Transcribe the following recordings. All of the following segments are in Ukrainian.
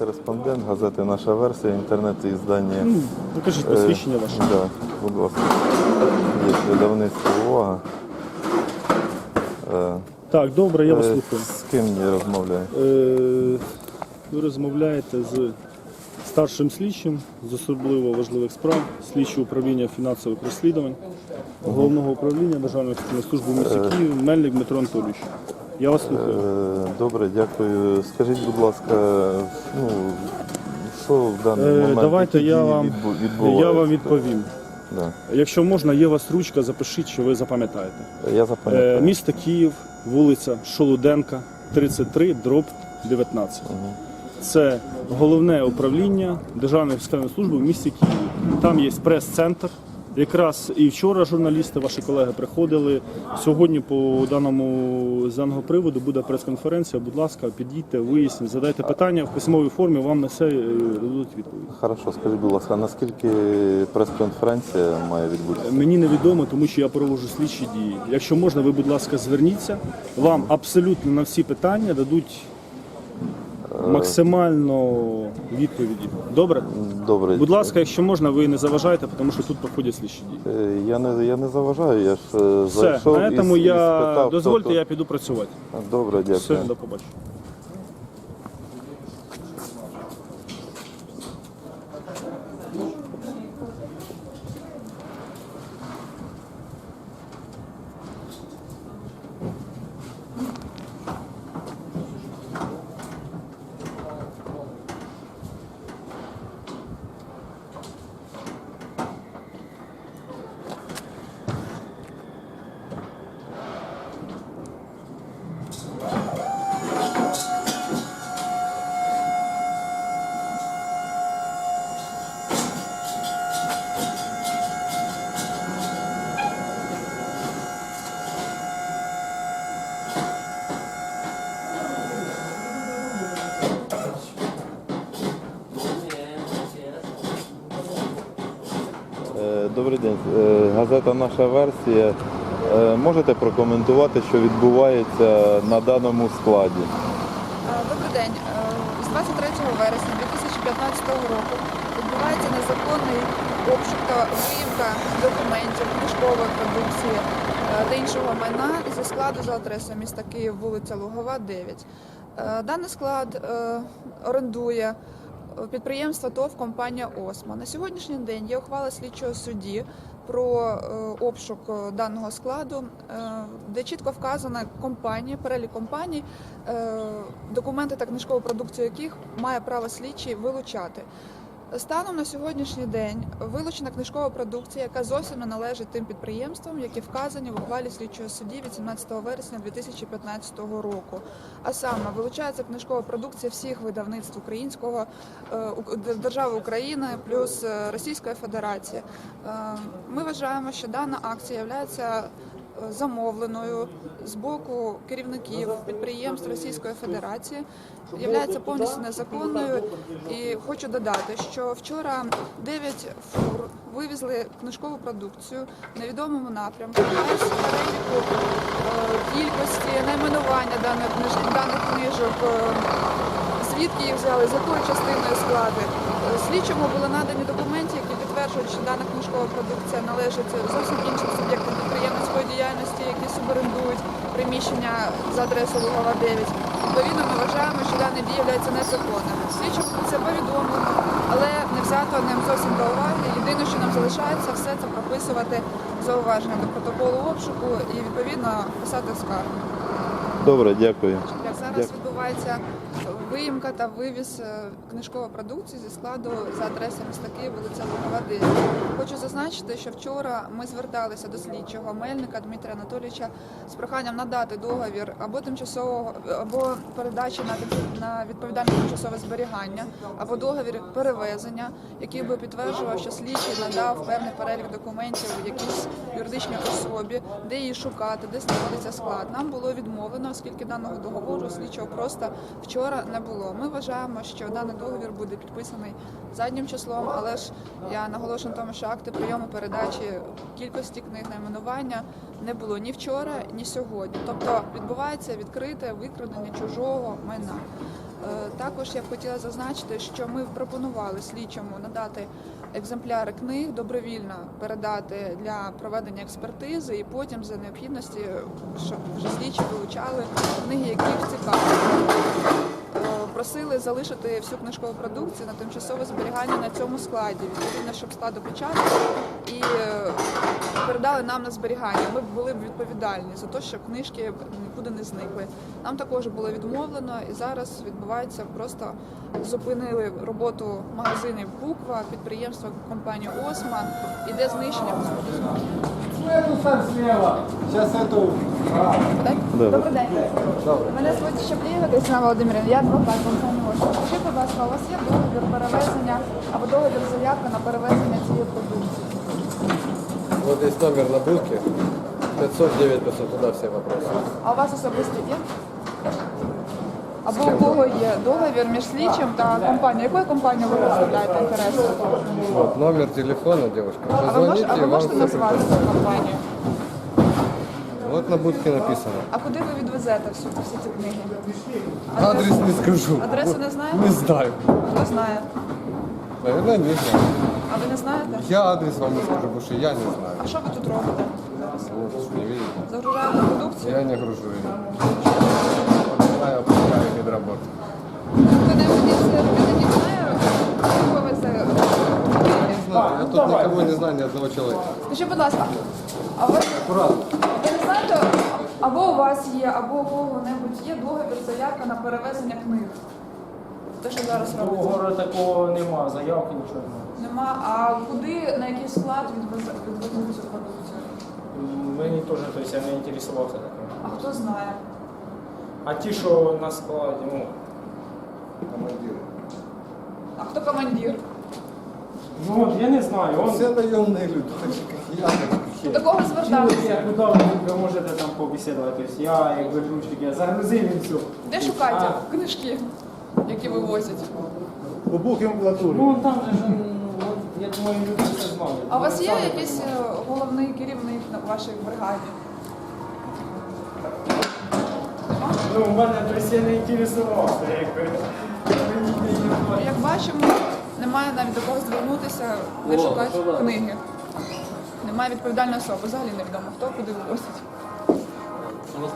Кореспондент газети Наша версія, інтернет-іздання. Ну, покажіть Е, посвідчення ваше. Да, будь ласка. Є видавництво увага. Е, Так, добре, я вас е, слухаю. З ким я розмовляю? Е, ви розмовляєте з старшим слідчим з особливо важливих справ, слідчого управління фінансових розслідувань, головного управління Державної служби в місті Київ, Мельник Дмитро Анатолійович. Я вас слухаю. Е, Добре, дякую. Скажіть, будь ласка, ну, що в даний Е, момент давайте я вам, я вам відповім. Да. Якщо можна, є у вас ручка, запишіть, що ви запам'ятаєте. Я Е, запам'ятаю. місто Київ, вулиця Шолуденка, 33, дроб 19. Мгм. Це головне управління Державної фіскальної служби в місті Києві. Там є прес-центр. Якраз і вчора журналісти, ваші колеги приходили. Сьогодні по даному даного приводу буде прес-конференція. Будь ласка, підійдьте, виясніть, задайте питання в письмовій формі. Вам на це е, дадуть відповідь. Хорошо, скажіть, будь ласка, наскільки прес-конференція має відбутися? Мені невідомо, тому що я проводжу слідчі дії. Якщо можна, ви, будь ласка, зверніться. Вам абсолютно на всі питання дадуть максимально відповіді. Добре? Добре. Будь ласка, якщо можна, ви не заважаєте, тому що тут проходять слідчі дії. Е, Я не, я не заважаю, я ж е, Все, зайшов на і, цьому і я спитав, хто дозвольте, тут. я піду працювати. Добре, дякую. Все, до побачення. Добрий день. Е, Газета Наша версія. Е, Можете прокоментувати, що відбувається на даному складі? Е, Добрий день. Е, З 23 вересня 2015 року відбувається незаконний обшук та виїмка документів, книжкової продукції е, та іншого майна зі складу за адресою міста Київ, вулиця Лугова, 9. Е, Даний склад е, орендує підприємство ТОВ компанія Осма На сьогоднішній день є ухвала слідчого судді про е, обшук е, даного складу, е, де чітко вказана компанія, перелік компаній, документи та книжкову продукцію яких має право слідчий вилучати. Станом на сьогоднішній день вилучена книжкова продукція, яка зовсім не належить тим підприємствам, які вказані в ухвалі слідчого судді 18 вересня 2015 року. А саме вилучається книжкова продукція всіх видавництв українського е, держави України плюс е, Російської Федерації. Е, Ми вважаємо, що дана акція є замовленою з боку керівників підприємств Російської Федерації є повністю незаконною. І хочу додати, що вчора 9 фур вивезли книжкову продукцію в невідомому напрямку без переліку е, кількості, найменування даних книж- даних книжок. е, Звідки їх взяли, з якої частиною склади. Е, Слідчому були надані документи, що дана книжкова продукція належить зовсім іншим суб'єктам підприємницької діяльності, які суборендують приміщення за адресою Лугова 9. Відповідно, ми вважаємо, що дані дії являються незаконними. Слідчому про це повідомлено, але не взято ним зовсім до уваги. Єдине, що нам залишається, все це прописувати зауваження до протоколу обшуку і відповідно писати скаргу. Добре, дякую. Як зараз Дякую. відбувається виїмка та вивіз е, книжкової продукції зі складу за адресою міста Київ, вулиця Лугова 9. Хочу зазначити, що вчора ми зверталися до слідчого Мельника Дмитра Анатолійовича з проханням надати договір або тимчасового або передачі на на відповідальне тимчасове зберігання, або договір перевезення, який би підтверджував, що слідчий надав певний перелік документів якійсь юридичній особі, де її шукати, де знаходиться склад. Нам було відмовлено, оскільки даного договору слідчого просто вчора не було. Ми вважаємо, що даний договір буде підписаний заднім числом, але ж я наголошую на тому, що акти прийому передачі кількості книг найменування не було ні вчора, ні сьогодні. Тобто відбувається відкрите викрадення чужого майна. Е, Також я б хотіла зазначити, що ми пропонували слідчому надати екземпляри книг добровільно передати для проведення експертизи, і потім за необхідності, щоб вже слідчі вилучали книги, які їх Просили залишити всю книжкову продукцію на тимчасове зберігання на цьому складі, відповідно, щоб склад опечатали і е, передали нам на зберігання. Ми були б відповідальні за те, щоб книжки нікуди не зникли. Нам також було відмовлено, і зараз відбувається просто зупинили роботу магазинів Буква, підприємства компанії Осман. Іде знищення господарства. Эту сам слева. Сейчас эту. А, Добре. Добрий день. Мене звуть Щеплієва Кристина Володимирівна, я адвокат компанії Осман. Скажіть, будь ласка, у вас є договір перевезення або договір заявка на перевезення цієї продукції? Вот здесь номер на булке. 509 500, туда все вопросы. А у вас особисто є? Або у кого є договір між слідчим та компанією? Якою компанією ви представляєте інтереси? Вот номер телефона, девушка. А ви, мож, Позвоните, а ви вам можете все назвати придут. цю компанію? Вот на будке написано. А куди ви відвезете всю, всі ці книги? Адрес не скажу. Адресу не знаєте? Не знаю. Хто знає? Наверное, не знаю. А ви не знаєте? Я адрес вам не скажу, потому что я не знаю. А що ви тут робите? Вот, не видите. Загружаєте продукцію? Я не гружу. Я опускаю робітників ви? Не знаю, я тут никого не знаю, ни одного человека. Скажіть, будь ласка, а ви, ви знаєте, або у вас є, або у кого-небудь є договір заявка на перевезення книг? Те, що зараз робиться? Договору такого нема, заявки нічого немає. Нема. А куди, на який склад відвез- відвезуть цю продукцію? М, Мені теж тобто, я не інтересувався таким. А хто знає? А ті, що на складі, ну, Командир. А хто командир? ну от я не знаю, он, Все наемные люди, такие как я. До кого звертатися? куди ви, ви можете там побесідувати. Тобто я, як ведучий, я загрузив і все. Де шукати книжки, які вивозять? У бухемплатурі. Ну там же ж, от, я думаю, люди все знають. А у вас є якийсь е, головний керівник на вашій бригаді? Ну, у мене я не інтересувався, якби. Мені не. Як бачимо, немає навіть до кого звернутися, де шукати книги. Немає відповідальної особи, взагалі невідомо, хто куди вивозить. Ви?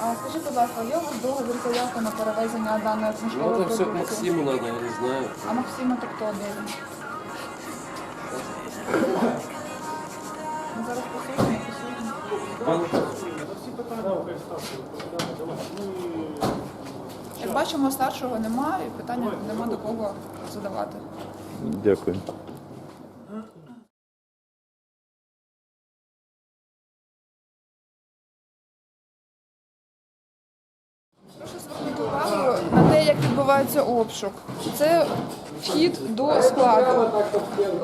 А скажіть, будь ласка, є у вас договір заявка на перевезення даної Ну, книжкової все к продукції? Максиму надо, я не знаю. А Максима то хто де він? Зараз посудимо, посудимо. Як бачимо, старшого немає, і питання нема до кого задавати. Дякую. Прошу звернути увагу на те, як відбувається обшук. Це вхід до складу.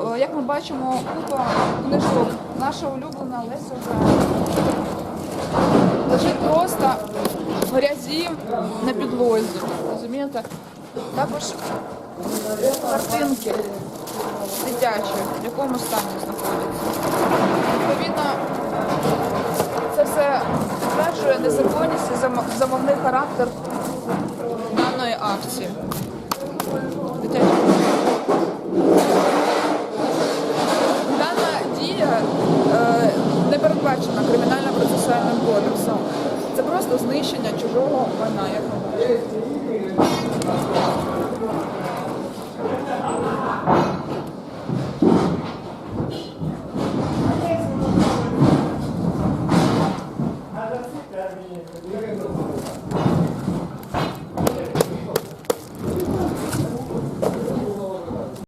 О, Як ми бачимо, купа книжок. Наша улюблена Леся Українка. Лежить просто в грязі на підлозі. Розумієте? Також картинки дитячі, в якому стані знаходяться. Відповідно, це все підтверджує незаконність і замовний характер даної акції. Дана дія е, не передбачена кримінально-процесуальним кодексом. Просто знищення чужого майна, як ми